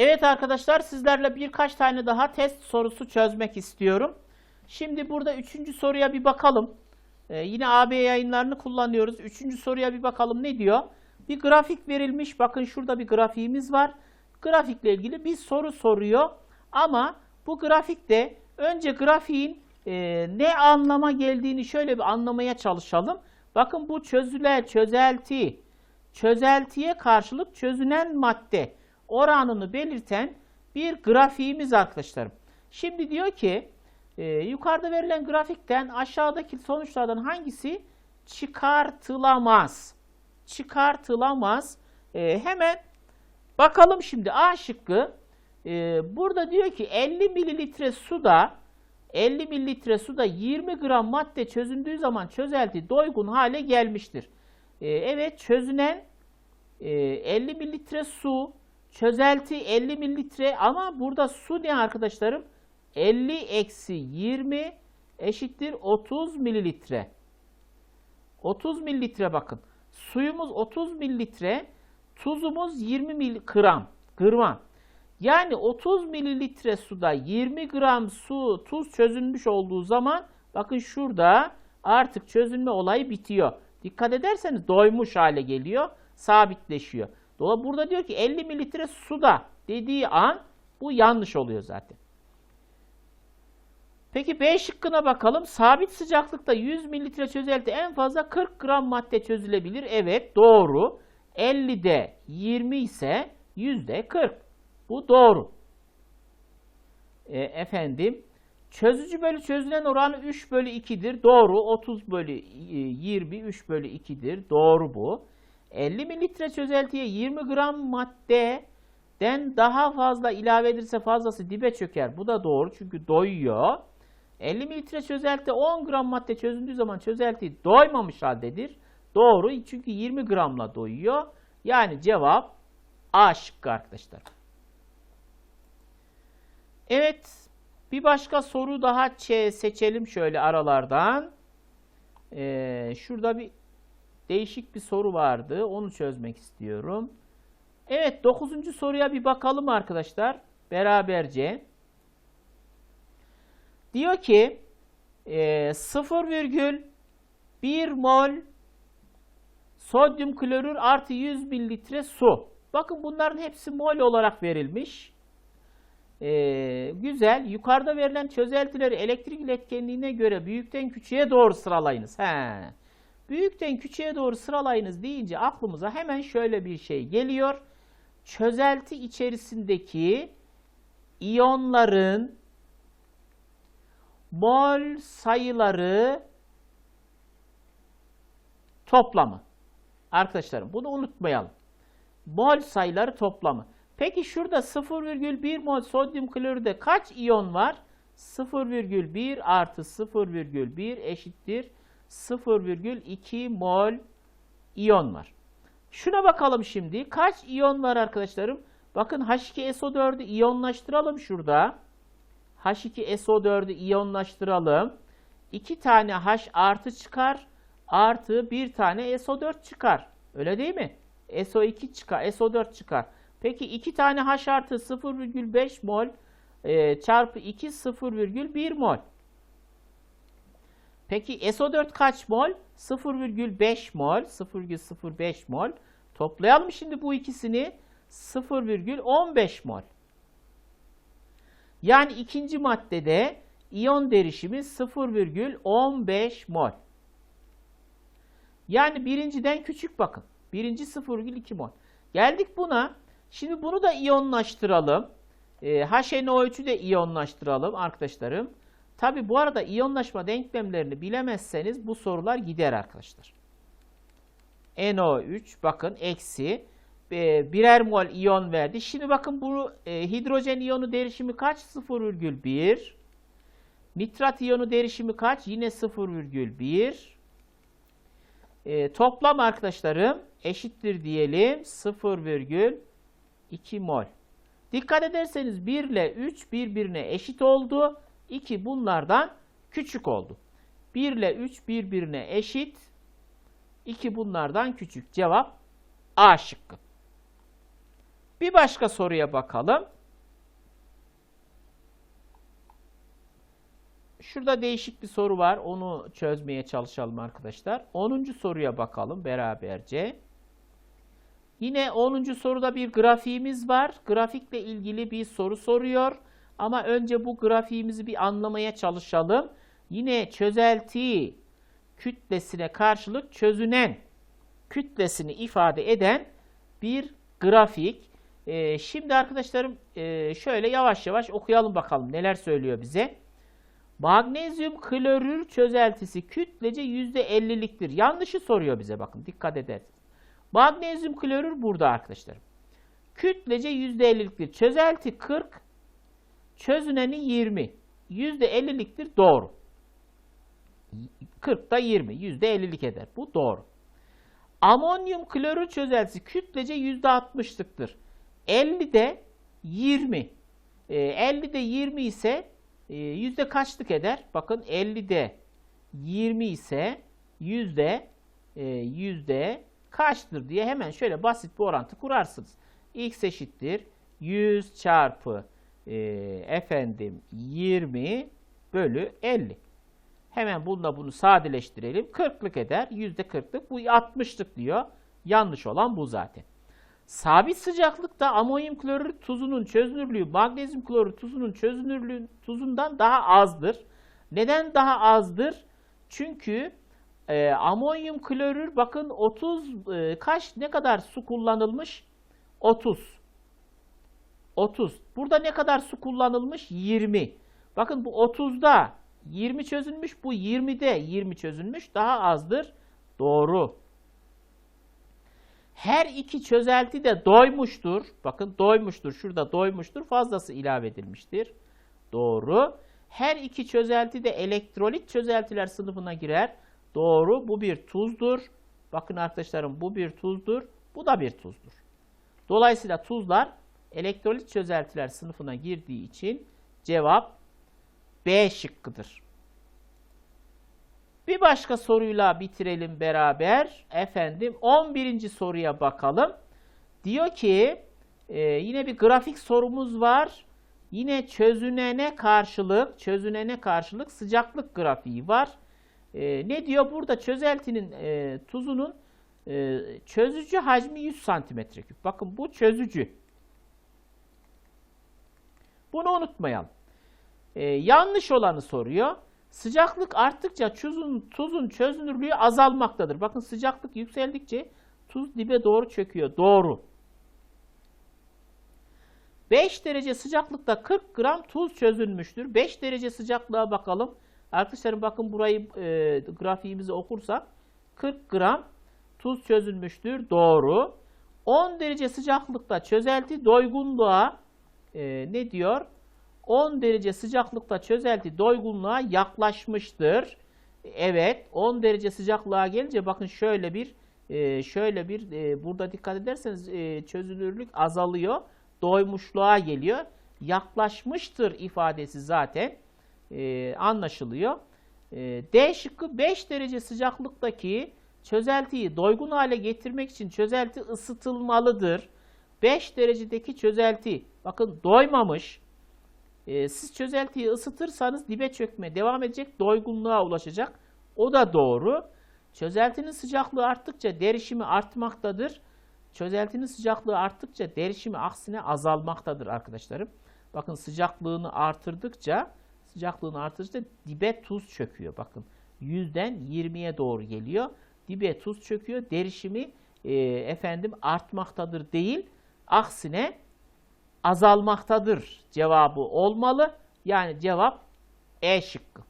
Evet arkadaşlar sizlerle birkaç tane daha test sorusu çözmek istiyorum. Şimdi burada üçüncü soruya bir bakalım. Ee, yine AB yayınlarını kullanıyoruz. Üçüncü soruya bir bakalım ne diyor? Bir grafik verilmiş. Bakın şurada bir grafiğimiz var. Grafikle ilgili bir soru soruyor. Ama bu grafikte önce grafiğin e, ne anlama geldiğini şöyle bir anlamaya çalışalım. Bakın bu çözüler, çözelti, çözeltiye karşılık çözünen madde oranını belirten bir grafiğimiz arkadaşlarım. Şimdi diyor ki e, yukarıda verilen grafikten aşağıdaki sonuçlardan hangisi çıkartılamaz? Çıkartılamaz. E, hemen bakalım şimdi A şıkkı. E, burada diyor ki 50 mililitre suda 50 mililitre suda 20 gram madde çözündüğü zaman çözelti doygun hale gelmiştir. E, evet çözünen e, 50 mililitre su, çözelti 50 mililitre ama burada su ne arkadaşlarım? 50 eksi 20 eşittir 30 mililitre. 30 mililitre bakın. Suyumuz 30 mililitre, tuzumuz 20 mil gram. Gram. Yani 30 mililitre suda 20 gram su, tuz çözülmüş olduğu zaman bakın şurada artık çözülme olayı bitiyor. Dikkat ederseniz doymuş hale geliyor, sabitleşiyor. Dolayısıyla burada diyor ki 50 mililitre suda dediği an bu yanlış oluyor zaten. Peki B şıkkına bakalım. Sabit sıcaklıkta 100 mililitre çözelti en fazla 40 gram madde çözülebilir. Evet doğru. 50'de 20 ise yüzde 40. Bu doğru. E, efendim çözücü bölü çözülen oranı 3 bölü 2'dir. Doğru. 30 bölü e, 20 3 bölü 2'dir. Doğru bu. 50 mililitre çözeltiye 20 gram maddeden daha fazla ilave edilirse fazlası dibe çöker. Bu da doğru çünkü doyuyor. 50 mililitre çözelti 10 gram madde çözündüğü zaman çözelti doymamış haldedir. Doğru çünkü 20 gramla doyuyor. Yani cevap A şıkkı arkadaşlar. Evet bir başka soru daha seçelim şöyle aralardan. Ee, şurada bir değişik bir soru vardı. Onu çözmek istiyorum. Evet 9. soruya bir bakalım arkadaşlar. Beraberce. Diyor ki e, 0,1 mol sodyum klorür artı 100 mililitre su. Bakın bunların hepsi mol olarak verilmiş. E, güzel. Yukarıda verilen çözeltileri elektrik iletkenliğine göre büyükten küçüğe doğru sıralayınız. He. Büyükten küçüğe doğru sıralayınız deyince aklımıza hemen şöyle bir şey geliyor. Çözelti içerisindeki iyonların mol sayıları toplamı. Arkadaşlarım bunu unutmayalım. Mol sayıları toplamı. Peki şurada 0,1 mol sodyum klorürde kaç iyon var? 0,1 artı 0,1 eşittir 0,2 mol iyon var. Şuna bakalım şimdi. Kaç iyon var arkadaşlarım? Bakın H2SO4'ü iyonlaştıralım şurada. H2SO4'ü iyonlaştıralım. 2 tane H artı çıkar. Artı bir tane SO4 çıkar. Öyle değil mi? SO2 çıkar. SO4 çıkar. Peki 2 tane H artı 0,5 mol e, çarpı 2 0,1 mol. Peki SO4 kaç mol? 0,5 mol. 0,05 mol. Toplayalım şimdi bu ikisini. 0,15 mol. Yani ikinci maddede iyon derişimi 0,15 mol. Yani birinciden küçük bakın. Birinci 0,2 mol. Geldik buna. Şimdi bunu da iyonlaştıralım. E, HNO3'ü de iyonlaştıralım arkadaşlarım. Tabi bu arada iyonlaşma denklemlerini bilemezseniz bu sorular gider arkadaşlar. NO3 bakın eksi e, birer mol iyon verdi. Şimdi bakın bu e, hidrojen iyonu derişimi kaç? 0,1. Nitrat iyonu derişimi kaç? Yine 0,1. E, toplam arkadaşlarım eşittir diyelim 0,2 mol. Dikkat ederseniz 1 ile 3 birbirine eşit oldu. 2 bunlardan küçük oldu. 1 ile 3 birbirine eşit. 2 bunlardan küçük. Cevap A şıkkı. Bir başka soruya bakalım. Şurada değişik bir soru var. Onu çözmeye çalışalım arkadaşlar. 10. soruya bakalım beraberce. Yine 10. soruda bir grafiğimiz var. Grafikle ilgili bir soru soruyor. Ama önce bu grafiğimizi bir anlamaya çalışalım. Yine çözelti kütlesine karşılık çözünen kütlesini ifade eden bir grafik. Ee, şimdi arkadaşlarım e, şöyle yavaş yavaş okuyalım bakalım neler söylüyor bize. Magnezyum klorür çözeltisi kütlece %50'liktir. Yanlışı soruyor bize bakın dikkat edersiniz. Magnezyum klorür burada arkadaşlarım. Kütlece %50'liktir. Çözelti 40, çözüneni 20. %50'liktir doğru. 40 da 20. %50'lik eder. Bu doğru. Amonyum klorür çözeltisi kütlece %60'lıktır. 50 de 20. E, 50 de 20 ise e, yüzde kaçlık eder? Bakın 50 de 20 ise yüzde e, yüzde kaçtır diye hemen şöyle basit bir orantı kurarsınız. X eşittir 100 çarpı e, efendim 20 bölü 50. Hemen bununla bunu sadeleştirelim. 40'lık eder. Yüzde 40'lık. Bu 60'lık diyor. Yanlış olan bu zaten. Sabit sıcaklıkta amonyum klorür tuzunun çözünürlüğü magnezyum klorür tuzunun çözünürlüğü tuzundan daha azdır. Neden daha azdır? Çünkü e, amonyum klorür bakın 30 e, kaç ne kadar su kullanılmış? 30. 30. Burada ne kadar su kullanılmış? 20. Bakın bu 30'da 20 çözülmüş, bu 20'de 20 çözülmüş. Daha azdır. Doğru. Her iki çözelti de doymuştur. Bakın doymuştur. Şurada doymuştur. Fazlası ilave edilmiştir. Doğru. Her iki çözelti de elektrolit çözeltiler sınıfına girer. Doğru. Bu bir tuzdur. Bakın arkadaşlarım bu bir tuzdur. Bu da bir tuzdur. Dolayısıyla tuzlar elektrolit çözeltiler sınıfına girdiği için cevap B şıkkıdır. Bir başka soruyla bitirelim beraber. Efendim 11. soruya bakalım. Diyor ki e, yine bir grafik sorumuz var. Yine çözünene karşılık, çözünene karşılık sıcaklık grafiği var. E, ne diyor? Burada çözeltinin e, tuzunun e, çözücü hacmi 100 santimetre küp. Bakın bu çözücü. Bunu unutmayalım. E, yanlış olanı soruyor. Sıcaklık arttıkça tuzun, tuzun çözünürlüğü azalmaktadır. Bakın sıcaklık yükseldikçe tuz dibe doğru çöküyor. Doğru. 5 derece sıcaklıkta 40 gram tuz çözülmüştür. 5 derece sıcaklığa bakalım. Arkadaşlarım bakın burayı e, grafiğimizi okursak 40 gram tuz çözülmüştür. Doğru. 10 derece sıcaklıkta çözelti doygunluğa e, ne diyor? 10 derece sıcaklıkta çözelti doygunluğa yaklaşmıştır. Evet 10 derece sıcaklığa gelince bakın şöyle bir e, şöyle bir e, burada dikkat ederseniz e, çözünürlük azalıyor. Doymuşluğa geliyor. Yaklaşmıştır ifadesi zaten anlaşılıyor. D şıkkı 5 derece sıcaklıktaki çözeltiyi doygun hale getirmek için çözelti ısıtılmalıdır. 5 derecedeki çözelti bakın doymamış e, siz çözeltiyi ısıtırsanız dibe çökme devam edecek, doygunluğa ulaşacak. O da doğru. Çözeltinin sıcaklığı arttıkça derişimi artmaktadır. Çözeltinin sıcaklığı arttıkça derişimi aksine azalmaktadır arkadaşlarım. Bakın sıcaklığını artırdıkça sıcaklığını artırdıkça dibe tuz çöküyor. Bakın 100'den 20'ye doğru geliyor. Dibe tuz çöküyor. Derişimi e, efendim artmaktadır değil. Aksine azalmaktadır cevabı olmalı. Yani cevap E şıkkı.